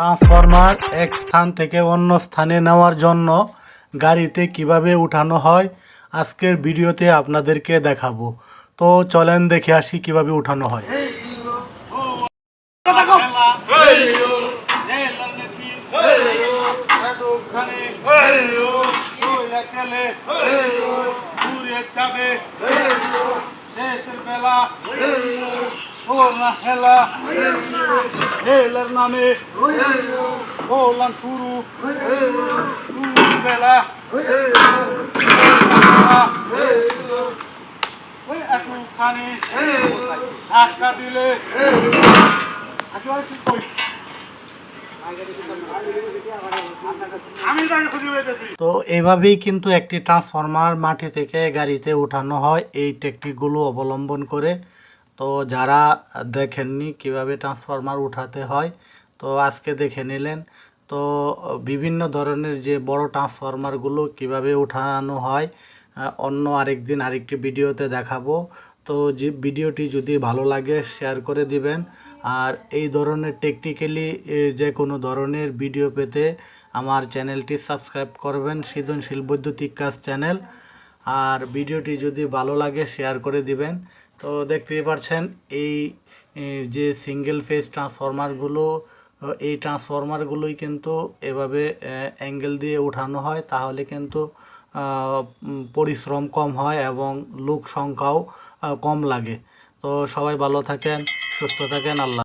Transformer এক স্থান থেকে অন্য স্থানে নেওয়ার জন্য গাড়িতে কীভাবে উঠানো হয় আজকের ভিডিওতে আপনাদেরকে দেখাবো। তো চলেন দেখে আসি কীভাবে উঠানো হয়। শেষের বেলা হেলার নামে বেলা ওই দিলে তো এইভাবেই কিন্তু একটি ট্রান্সফরমার মাটি থেকে গাড়িতে উঠানো হয়। এই টেকনিকগুলো অবলম্বন করে তো যারা দেখেননি কীভাবে ট্রান্সফরমার উঠাতে হয়, তো আজকে দেখে নিলেন। তো বিভিন্ন ধরনের যে বড় ট্রান্সফরমারগুলো কীভাবে উঠানো হয় অন্য আরেকদিন আরেকটি ভিডিওতে দেখাবো। তো যে ভিডিওটি যদি ভালো লাগে শেয়ার করে দিবেন। আর এই ধরনের টেকনিক্যালি যে কোনো ধরনের ভিডিও পেতে আমার চ্যানেলটি সাবস্ক্রাইব করবেন, সৃজনশীল বৈদ্যুতিক কাজ চ্যানেল আর ভিডিওটি যদি ভালো লাগে শেয়ার করে দিবেন। তো দেখতেই পাচ্ছেন এই যে সিঙ্গেল ফেজ ট্রান্সফরমারগুলো এই ট্রান্সফরমারগুলোই কিন্তু এভাবে অ্যাঙ্গেল দিয়ে উঠানো হয়, তাহলে কিন্তু পরিশ্রম কম হয় এবং লোক সংখ্যাও কম লাগে। তো সবাই ভালো থাকেন, সুস্থ থাকেন, আল্লাহ